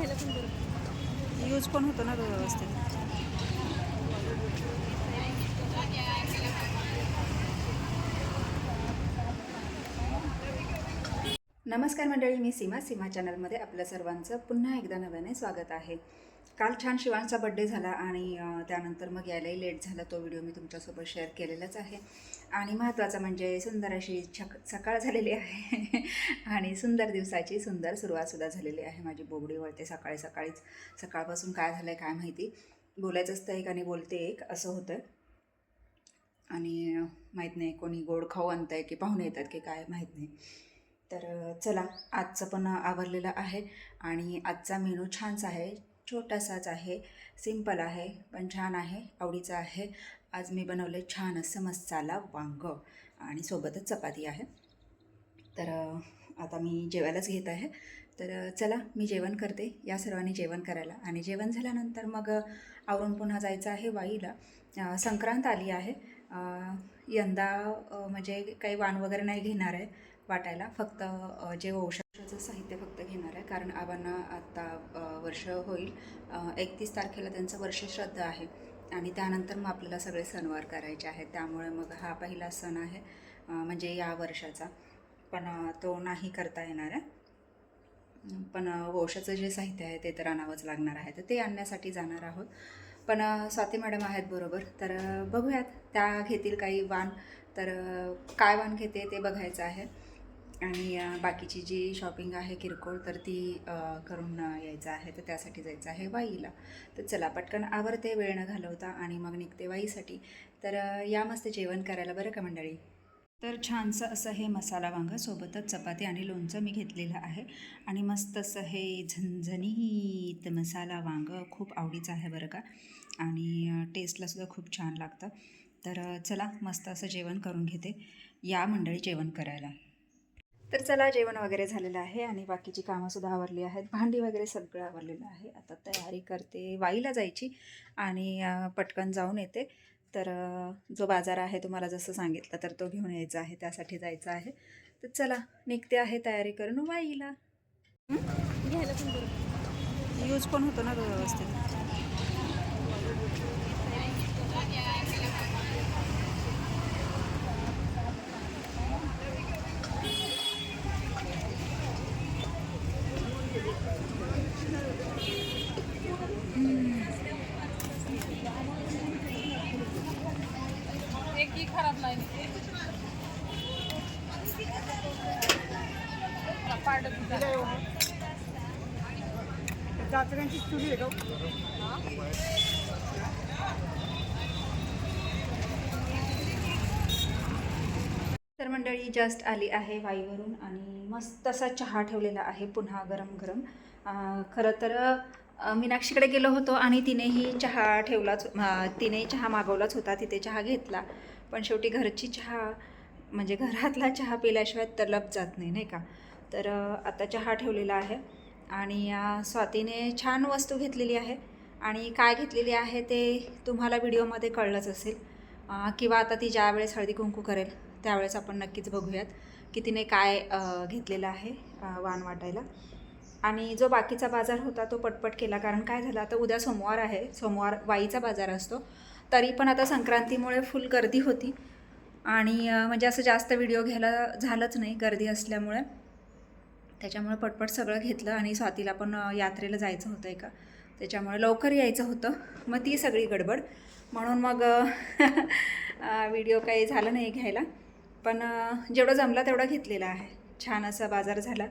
घ्यायला पण बरं. यूज पण होतो ना तो व्यवस्थित. नमस्कार मंडळी मी सीमा सीमा चॅनलमध्ये आपल्या सर्वांचं पुन्हा एकदा नव्याने स्वागत आहे. काल छान शिवांचा बड्डे झाला आणि त्यानंतर मग यायलाही लेट झाला. तो व्हिडिओ मी तुमच्यासोबत शेअर केलेलाच आहे. आणि महत्त्वाचं म्हणजे सुंदर अशी छक सकाळ झालेली आहे. आणि सुंदर दिवसाची सुंदर सुरुवातसुद्धा झालेली आहे माझी. बोबडी वळते सकाळी सकाळीच. सकाळपासून काय झालं आहे काय माहिती. बोलायचं असतं एक आणि बोलते एक असं होतं. आणि माहीत नाही कोणी गोड खाऊ आणतं आहे की पाहुणे येतात की काय माहीत नाही. तर चला आजचं पण आवरलेलं आहे. आणि आजचा मेनू छानच आहे. छोटासाच आहे. सिंपल आहे पण छान आहे आवडीचं आहे. आज मी बनवले छान असं मसाला वांग आणि सोबतच चपाती आहे. तर आता मी जेवायलाच घेत आहे. तर चला मी जेवण करते. या सर्वांनी जेवण करायला. आणि जेवण झाल्यानंतर मग आवरून पुन्हा जायचं आहे वाईला. संक्रांत आली आहे. यंदा म्हणजे काही वाण वगैरे नाही घेणार आहे वाटायला. फक्त जे औषधाचं साहित्य फक्त घेणार आहे. कारण आबांना आत्ता वर्ष होईल. एकतीस तारखेला त्यांचं वर्ष श्रद्ध आहे. आणि त्यानंतर मग आपल्याला सगळे सणवार करायचे आहेत. त्यामुळे मग हा पहिला सण आहे म्हणजे या वर्षाचा. पण तो नाही करता येणार आहे. पण अ, वंशाचं जे साहित्य आहे ते तर आणावंच लागणार आहे. तर ते आणण्यासाठी जाणार आहोत. पण स्वाती मॅडम आहेत बरोबर. तर बघूयात. त्या घेतील काही वाण. तर काय वाण घेते ते बघायचं आहे. आणि बाकीची जी शॉपिंग आहे किरकोळ तर ती करून यायचं आहे. तर त्यासाठी जायचं आहे वाईला. तर चला पटकन आवरते वेळ न घालवता आणि मग निघते वाईसाठी. तर या मस्त जेवण करायला बरं का मंडळी? तर छानसं असं हे मसाला वांग सोबतच चपाती आणि लोणचं मी घेतलेलं आहे. आणि मस्त असं हे झणझणीत मसाला वांग खूप आवडीचं आहे बरं का. आणि टेस्टलासुद्धा खूप छान लागतं. तर चला मस्त असं जेवण करून घेते. या मंडळी जेवण करायला. तर चला जेवण वगैरे झालेलं आहे आणि बाकीची कामंसुद्धा आवरली आहेत. भांडी वगैरे सगळं आवरलेलं आहे. आता तयारी करते वाईला जायची आणि पटकन जाऊन येते. तर जो बाजार आहे तुम्हाला जसं सांगितलं तर तो घेऊन यायचा आहे त्यासाठी जायचं आहे. तर चला निघते आहे तयारी करून वाईला. घ्यायला पण यूज पण होतो ना तो व्यवस्थित. चाचण्यांची चुली आहे का तर मंडळी जस्ट आली आहे वाईवरून आणि मस्त असा चहा ठेवलेला आहे पुन्हा गरम गरम खरं तर मीनाक्षीकडे गेलो होतो आणि तिनेही चहा ठेवलाच तिने चहा मागवलाच होता तिथे चहा घेतला. पण शेवटी घरची चहा म्हणजे घरातला चहा पिल्याशिवाय तलप जात नाही नाही का? तर आता चहा ठेवलेला आहे आणि स्वातीने छान वस्तू घेतलेली आहे आणि काय घेतलेली आहे ते तुम्हाला व्हिडिओमध्ये कळलंच असेल. किंवा आता ती ज्या वेळेस हळदी कुंकू करेल त्यावेळेस आपण नक्कीच बघूयात की तिने काय घेतलेलं आहे वाण वाटायला. आणि जो बाकीचा बाजार होता तो पटपट केला कारण काय झालं आता उद्या सोमवार आहे सोमवार वाईचा बाजार असतो. तरी पण आता संक्रांतीमुळे फुल गर्दी होती आणि म्हणजे असं जास्त व्हिडिओ घ्यायला झालंच नाही गर्दी असल्यामुळे. त्याच्यामुळे पटपट सगळं घेतलं आणि स्वातीला पण यात्रेला जायचं होतं एका. त्याच्यामुळे लवकर यायचं होतं. मग ती सगळी गडबड. म्हणून मग व्हिडिओ काही झालं नाही घ्यायला. पण जेवढं जमला तेवढा घेतलेला आहे. छान असा बाजार झाला.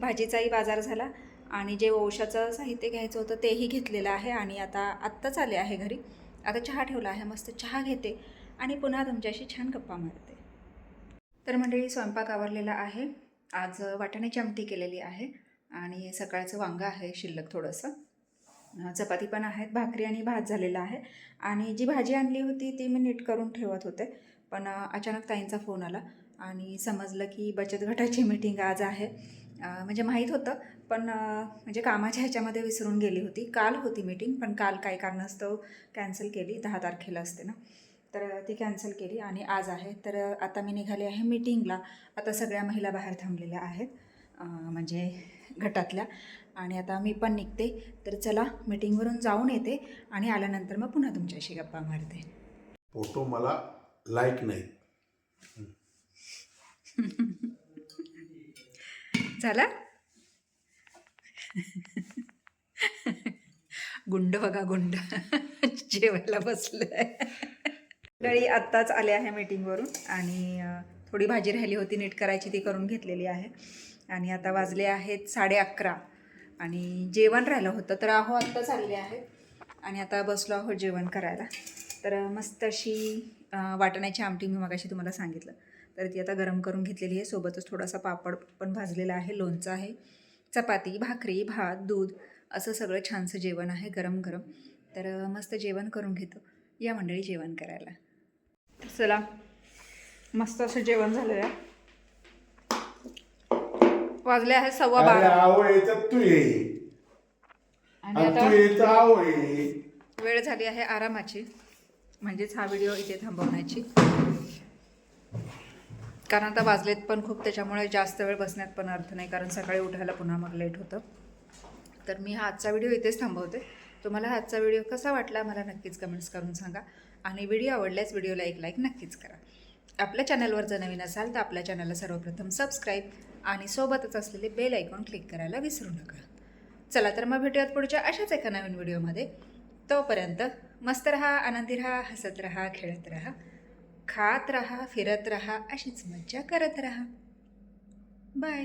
भाजीचाही बाजार झाला. आणि जे औषधाचं साहित्य घ्यायचं होतं तेही घेतलेलं आहे. आणि आता आत्ताच आले आहे घरी. आता चहा ठेवला आहे. मस्त चहा घेते. आणि पुन्हा तुमच्याशी छान गप्पा मारते. तर मंडळी स्वयंपाक आवरलेला आहे. आज वाटाण्याची आमटी केलेली आहे आणि सकाळचं वांगं आहे शिल्लक थोडंसं. चपाती पण आहेत भाकरी आणि भात झालेला आहे. आणि जी भाजी आणली होती ती मी नीट करून ठेवत होते पण अचानक ताईंचा फोन आला आणि समजलं की बचत गटाची मीटिंग आज आहे. म्हणजे माहीत होतं पण म्हणजे कामाच्या ह्याच्यामध्ये विसरून गेली होती. काल होती मीटिंग पण काल काही कारणास्तव कॅन्सल केली दहा तारखेला असते ना. तर ती कॅन्सल केली आणि आज आहे. तर आता मी निघाले आहे मीटिंगला. आता सगळ्या महिला बाहेर थांबलेल्या आहेत म्हणजे गटातल्या आणि आता मी पण निघते. तर चला मीटिंगवरून जाऊन येते आणि आल्यानंतर मग पुन्हा तुमच्याशी गप्पा मारते. फोटो मला लाईक नाही. चला गुंड बघा गुंड. जेवायला बसलं मंडळी आत्ताच आले आहे मीटिंगवरून आणि थोडी भाजी राहिली होती नीट करायची ती करून घेतलेली आहे. आणि आता वाजले आहेत साडे अकरा आणि जेवण राहिलं होतं तर आहो आत्ताच चालले आहेत. आणि आता बसलो आहोत जेवण करायला. तर मस्त अशी वाटण्याची आमटी मी मगाशी तुम्हाला सांगितलं. तर ती आता गरम करून घेतलेली आहे. सोबतच थोडासा पापड पण भाजलेला आहे लोणचं आहे चपाती भाकरी भात दूध असं सगळं छानसं जेवण आहे गरम गरम तर मस्त जेवण करून घेतो. या मंडळी जेवण करायला. चला. मस्त असं जेवण झालं आहे वाजले आहे सव्वा बारा. आवड येतात तू ये. आणि आता आवड वेळ झाली आहे आरामाची. म्हणजेच हा व्हिडिओ इथे थांबवण्याची. कारण आता वाजलेत पण खूप त्याच्यामुळे जास्त वेळ बसण्यात पण अर्थ नाही. कारण सकाळी उठायला पुन्हा मग लेट होतं. तर मी हा आजचा व्हिडिओ इथेच थांबवते. तुम्हाला आजचा व्हिडिओ कसा वाटला मला नक्कीच कमेंट्स करून सांगा. आणि व्हिडिओ आवडल्यास व्हिडिओला एक लाईक नक्कीच करा. आपल्या चॅनलवर जर नवीन असाल तर आपल्या चॅनलला सर्वप्रथम सबस्क्राईब आणि सोबतच असलेले बेल आयकॉन क्लिक करायला विसरू नका. चला तर मग भेटूयात पुढच्या अशाच एका नवीन व्हिडिओमध्ये तोपर्यंत मस्त रहा आनंदी रहा हसत रहा खेळत रहा खात रहा फिरत रहा अशीच मज्जा करत रहा. बाय